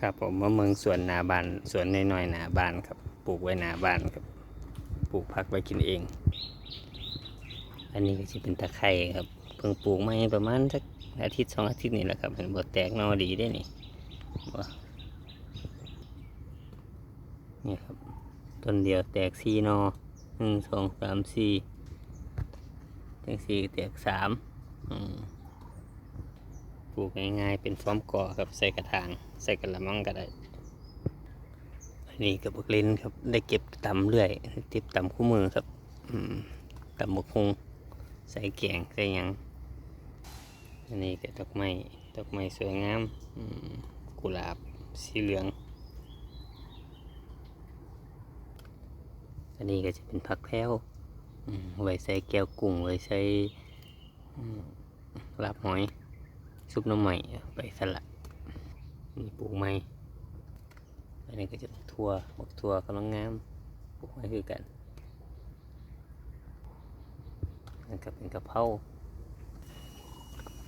ครับผมมะเมืองสวนนาบานสวนน้อยๆหนาบานครับ ปลูกไว้หนาบานครับ ปลูกพักไว้กินเอง อันนี้ก็จะเป็นตะไคร่ครับ เพิ่งปลูกมาประมาณสักอาทิตย์สองอาทิตย์นี่แหละครับเห็นบดแตกนอดีได้นี่นี่ครับต้นเดียวแตกสี่นอหนึ่งสองสามสี่แตกสี่แตกสามอืม ปลูกง่ายๆเป็นฟอร์มก่อครับใส่กระถางใส่กระมังก็ได้อันนี้กับบักเลนครับได้เก็บตำเรื่อยเก็บตำคู่มือครับอืมตำบกฮงใส่แกงใส่หยังอันนี้ก็ดอกไม้ดอกไม้สวยงามอืมกุหลาบสีเหลือง อันนี้ก็จะเป็นผักแพรวไว้ใส่แก้วกุ้งไว้ใส่ลาบหอย ซุปน้ำใหม่ไปสลัดนี่ปลูกไม้อันนี้ก็จะทั่วบักทั่วกำลังงามปลูกไม้คือกันนั่นก็เป็นกระเพรา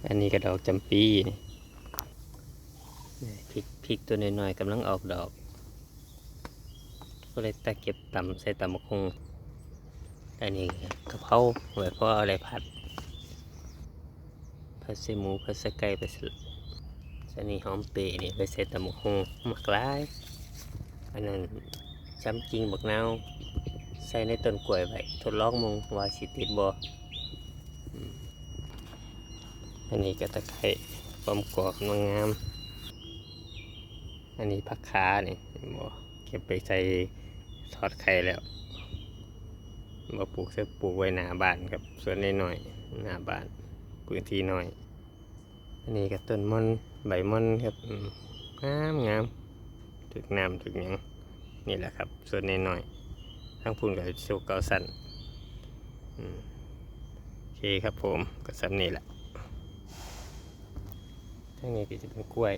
อันนี้ก็ดอกจำปีนี่พริกพริกตัวน้อยๆกำลังออกดอก ก็เลยตะเก็บต่ำใส่ตำมะคงอันนี้กระเพราไว้เพราะเออะไรผัด ผัดใส่หมูผัดใส่ไก่ไปสลัดอันนี้หอมเปรย์นี่ไปใส่ตำบักฮงหมักลายอันนั้นช้ำจริงบักนาวใส่ในต้นกล้วยไว้ทดลองมงว่าสิติดบ่ออันนี้ก็ตะไคร้ความกรอบงงามอันนี้ผักขานี่บ่เก็บไปใส่ทอดไข่แล้วมาปลูกใส่ปลูกไว้หน้าบ้านครับส่วนน้อยๆหน้าบ้าน พื้นที่น้อย อันนี้ก็ต้นมอนใบมอนครับงามงามถึกน้ำถึกยังนี่แหละครับ ส่วนนหน่อยทั้งพุ่นกับโชกเกาสันอืมโอเคครับผมก็สำเนี่แหละทั้งนี้ก็จะเป็นกล้วย